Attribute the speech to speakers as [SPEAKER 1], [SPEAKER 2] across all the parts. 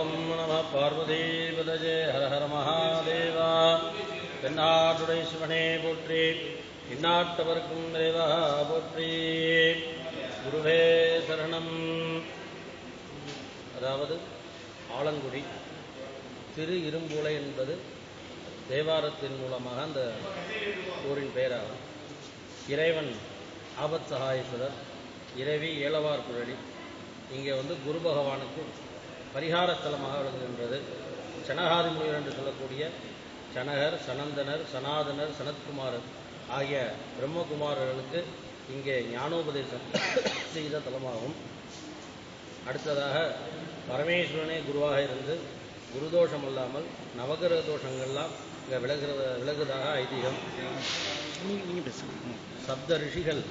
[SPEAKER 1] ஓம் நம பார்வதீபதஜே ஹர ஹர மகாதேவா. தென்னாட்டுடை சிவனே போற்றி இந்நாட்டவர்க்கும் தேவா போற்றி. குருவே சரணம். அதாவது ஆலங்குடி திரு இரும்புலை என்பது தேவாரத்தின் மூலமாக அந்த ஊரின் பெயராகும். இறைவன் ஆபத் சகாயேஸ்வரர் இறைவி ஏலவார் குழலி. இங்கே வந்து குரு பகவானுக்கு பரிகார ஸ்தலமாக விளங்குகின்றது சனகாதி முனிவர் என்று சொல்லக்கூடிய சனகர் சனந்தனர் சனாதனர் சனத்குமாரர் ஆகிய பிரம்மகுமாரர்களுக்கு இங்கே ஞானோபதேசம் செய்த தலமாகும். அடுத்ததாக பரமேஸ்வரனே குருவாக இருந்து குருதோஷம் அல்லாமல் நவகிரக தோஷங்கள்லாம் இங்கே விலகுறத விலகுதாக ஐதீகம். சப்த ரிஷிகள்.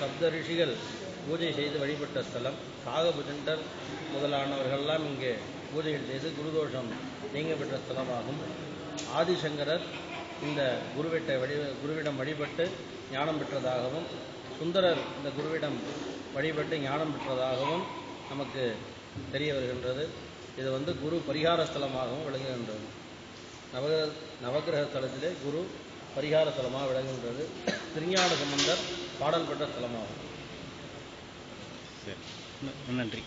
[SPEAKER 1] சப்த ரிஷிகள். பூஜை செய்து வழிபட்ட ஸ்தலம் காகபுஜண்டர் முதலானவர்கள்லாம் இங்கே பூஜைகள் செய்து குருதோஷம் நீங்க பெற்ற ஸ்தலமாகும். ஆதிசங்கரர் இந்த குருவிட்ட வழி குருவிடம் வழிபட்டு ஞானம் பெற்றதாகவும் சுந்தரர் இந்த குருவிடம் வழிபட்டு ஞானம் பெற்றதாகவும் நமக்கு தெரிய வருகின்றது. இது வந்து குரு பரிகார ஸ்தலமாகவும் விளங்குகின்றது. நவக நவகிரக ஸ்தலத்திலே குரு பரிகார ஸ்தலமாக விளங்குகின்றது. திருஞான சம்பந்தர் பாடல் பெற்ற ஸ்தலமாகும்.
[SPEAKER 2] சரி. நன்றி.